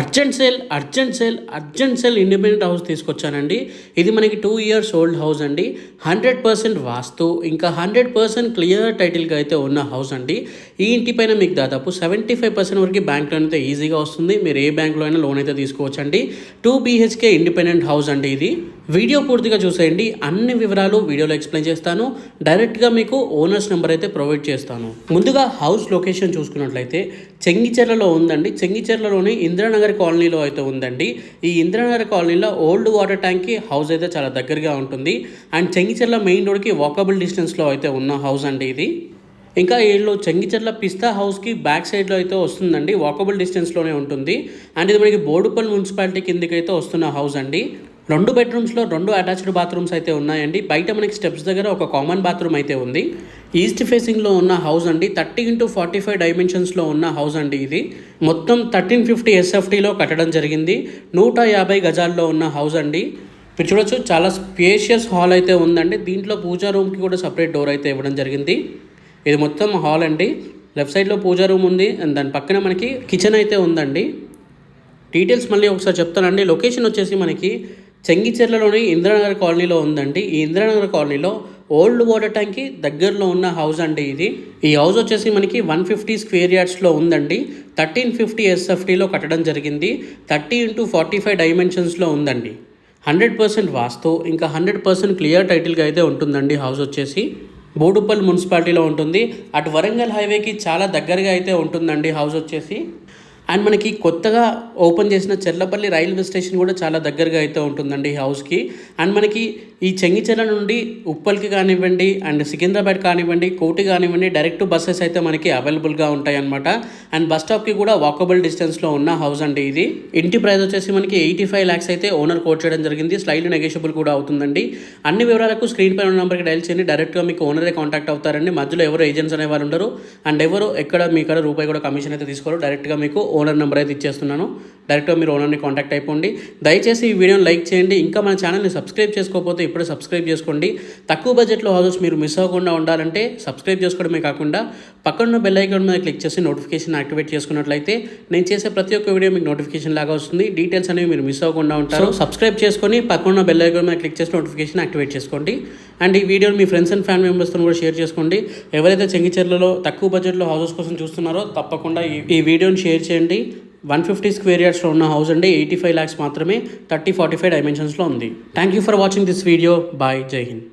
Urgent sale urgent sale urgent sale independent house తీసుకొచ్చానండి. ఇది మనకి టూ ఇయర్స్ ఓల్డ్ హౌస్ అండి. హండ్రెడ్ పర్సెంట్ వాస్తు ఇంకా హండ్రెడ్ పర్సెంట్ క్లియర్ టైటిల్గా అయితే ఉన్న హౌస్ అండి. ఈ ఇంటి పైన మీకు దాదాపు సెవెంటీ ఫైవ్ పర్సెంట్ వరకు బ్యాంక్ లోన్ అయితే ఈజీగా వస్తుంది. మీరు ఏ బ్యాంక్లో అయినా లోన్ అయితే తీసుకోవచ్చండి. టూ బీహెచ్కే ఇండిపెండెంట్ హౌస్ అండి ఇది. వీడియో పూర్తిగా చూసేయండి. అన్ని వివరాలు వీడియోలో ఎక్స్ప్లెయిన్ చేస్తాను. డైరెక్ట్గా మీకు ఓనర్స్ నెంబర్ అయితే ప్రొవైడ్ చేస్తాను. ముందుగా హౌస్ లొకేషన్ చూసుకున్నట్లయితే చెంగిచెర్లలో ఉందండి. చెంగిచెర్లలోని ఇంద్రానగర్ కాలనీలో అయితే ఉందండి. ఈ ఇందిరానగర్ కాలనీలో ఓల్డ్ వాటర్ ట్యాంక్కి హౌస్ అయితే చాలా దగ్గరగా ఉంటుంది. అండ్ చెంగిచెర్ల మెయిన్ రోడ్కి వాకబుల్ డిస్టెన్స్లో అయితే ఉన్న హౌస్ అండి ఇది. ఇంకా వీళ్ళు చెంగిచెర్ల పిస్తా హౌస్కి బ్యాక్ సైడ్లో అయితే వస్తుందండి. వాకబుల్ డిస్టెన్స్లోనే ఉంటుంది. అండ్ ఇది మనకి బోడుపల్లి మున్సిపాలిటీ కిందకి అయితే వస్తున్న హౌస్ అండి. రెండు బెడ్రూమ్స్లో రెండు అటాచ్డ్ బాత్రూమ్స్ అయితే ఉన్నాయండి. బయట మనకి స్టెప్స్ దగ్గర ఒక కామన్ బాత్రూమ్ అయితే ఉంది. ఈస్ట్ ఫేసింగ్లో ఉన్న హౌస్ అండి థర్టీ ఇంటూ ఫార్టీ ఫైవ్ డైమెన్షన్స్లో ఉన్న హౌస్ అండి ఇది. మొత్తం థర్టీన్ ఫిఫ్టీ ఎస్ఎఫ్టీలో కట్టడం జరిగింది. నూట యాభై గజాల్లో ఉన్న హౌస్ అండి. మీరు చూడొచ్చు చాలా స్పేషియస్ హాల్ అయితే ఉందండి. దీంట్లో పూజా రూమ్కి కూడా సపరేట్ డోర్ అయితే ఇవ్వడం జరిగింది. ఇది మొత్తం హాల్ అండి. లెఫ్ట్ సైడ్లో పూజా రూమ్ ఉంది. అండ్ దాని పక్కన మనకి కిచెన్ అయితే ఉందండి. డీటెయిల్స్ మళ్ళీ ఒకసారి చెప్తానండి. లొకేషన్ వచ్చేసి మనకి చెంగిచెర్లలోని ఇందిరానగర్ కాలనీలో ఉందండి. ఈ ఇందిరానగర్ కాలనీలో ఓల్డ్ వాటర్ ట్యాంక్కి దగ్గరలో ఉన్న హౌస్ అండి ఇది. ఈ హౌస్ వచ్చేసి మనకి వన్ ఫిఫ్టీ స్క్వేర్ యార్డ్స్లో ఉందండి. థర్టీన్ ఫిఫ్టీ ఎస్ఎఫ్టీలో కట్టడం జరిగింది. థర్టీ ఇంటూ ఫార్టీ ఫైవ్ డైమెన్షన్స్లో ఉందండి. హండ్రెడ్ పర్సెంట్ వాస్తు ఇంకా హండ్రెడ్ పర్సెంట్ క్లియర్ టైటిల్గా అయితే ఉంటుందండి హౌస్ వచ్చేసి. బోడుపల్లి మున్సిపాలిటీలో ఉంటుంది. అటు వరంగల్ హైవేకి చాలా దగ్గరగా అయితే ఉంటుందండి హౌస్ వచ్చేసి. అండ్ మనకి కొత్తగా ఓపెన్ చేసిన చెర్లపల్లి రైల్వే స్టేషన్ కూడా చాలా దగ్గరగా అయితే ఉంటుందండి ఈ హౌస్కి. అండ్ మనకి ఈ చెంగిచెర్ల నుండి ఉప్పల్కి కానివ్వండి అండ్ సికింద్రాబాద్ కానివ్వండి కోటి కానివ్వండి డైరెక్ట్ బస్సెస్ అయితే మనకి అవైలబుల్గా ఉంటాయి అనమాట అండ్ బస్ స్టాప్కి కూడా వాకబుల్ డిస్టెన్స్లో ఉన్న హౌస్ అండి ఇది. ఇంటి ప్రైస్ వచ్చేసి మనకి ఎయిటీ ఫైవ్ ల్యాక్స్ అయితే ఓనర్ కోట్ చేయడం జరిగింది. స్లైడ్ నెగోషియబుల్ కూడా అవుతుందండి. అన్ని వివరాలకు స్క్రీన్ పైన ఉన్న నెంబర్కి డైల్ చేయండి. డైరెక్ట్గా మీకు ఓనరే కాంటాక్ట్ అవుతారండి. మధ్యలో ఎవరు ఏజెంట్స్ అనే వాళ్ళు ఉండరు. అండ్ ఎవరు ఎక్కడ మీ రూపాయి కూడా కమిషన్ అయితే తీసుకోరు. డైరెక్ట్గా మీకు ఓనర్ నెంబర్ అయితే ఇచ్చేస్తున్నాను. డైరెక్ట్గా మీరు ఓనర్ని కాంటాక్ట్ అయిపోండి. దయచేసి ఈ వీడియోని లైక్ చేయండి. ఇంకా మన ఛానల్ని సబ్స్క్రైబ్ చేసుకోకపోతే ఇప్పుడే సబ్స్క్రైబ్ చేసుకోండి. తక్కువ బడ్జెట్లో హౌసెస్ మీరు మిస్ అవ్వకుండా ఉండాలంటే సబ్స్క్రైబ్ చేసుకోవడమే కాకుండా పక్కన బెల్ ఐకాన్ మీద క్లిక్ చేసి నోటిఫికేషన్ యాక్టివేట్ చేసుకున్నట్లయితే నేను చేసే ప్రతి ఒక్క వీడియో మీకు నోటిఫికేషన్ లాగా వస్తుంది. డీటెయిల్స్ అనేవి మీరు మిస్ అవ్వకుండా ఉంటారు. సబ్స్క్రైబ్ చేసుకొని పక్కన బెల్ ఐకాన్ మీద క్లిక్ చేసి నోటిఫికేషన్ యాక్టివేట్ చేసుకోండి. అండ్ ఈ వీడియోని మీ ఫ్రెండ్స్ అండ్ ఫ్యామిలీ మెంబర్స్తో కూడా షేర్ చేసుకోండి. ఎవరైతే చెంగిచెర్లలో తక్కువ బడ్జెట్లో హౌసెస్ కోసం చూస్తున్నారో తప్పకుండా ఈ వీడియోని షేర్ చేయండి. వన్ ఫిఫ్టీ స్క్వేర్ యార్డ్స్లో ఉన్న హౌస్ అండి. ఎయిటీ ఫైవ్ ల్యాక్స్ మాత్రమే థర్టీ ఫార్టీ ఫైవ్ డైమెన్షన్స్లో ఉంది. Thank you for watching this video bye Jai Hind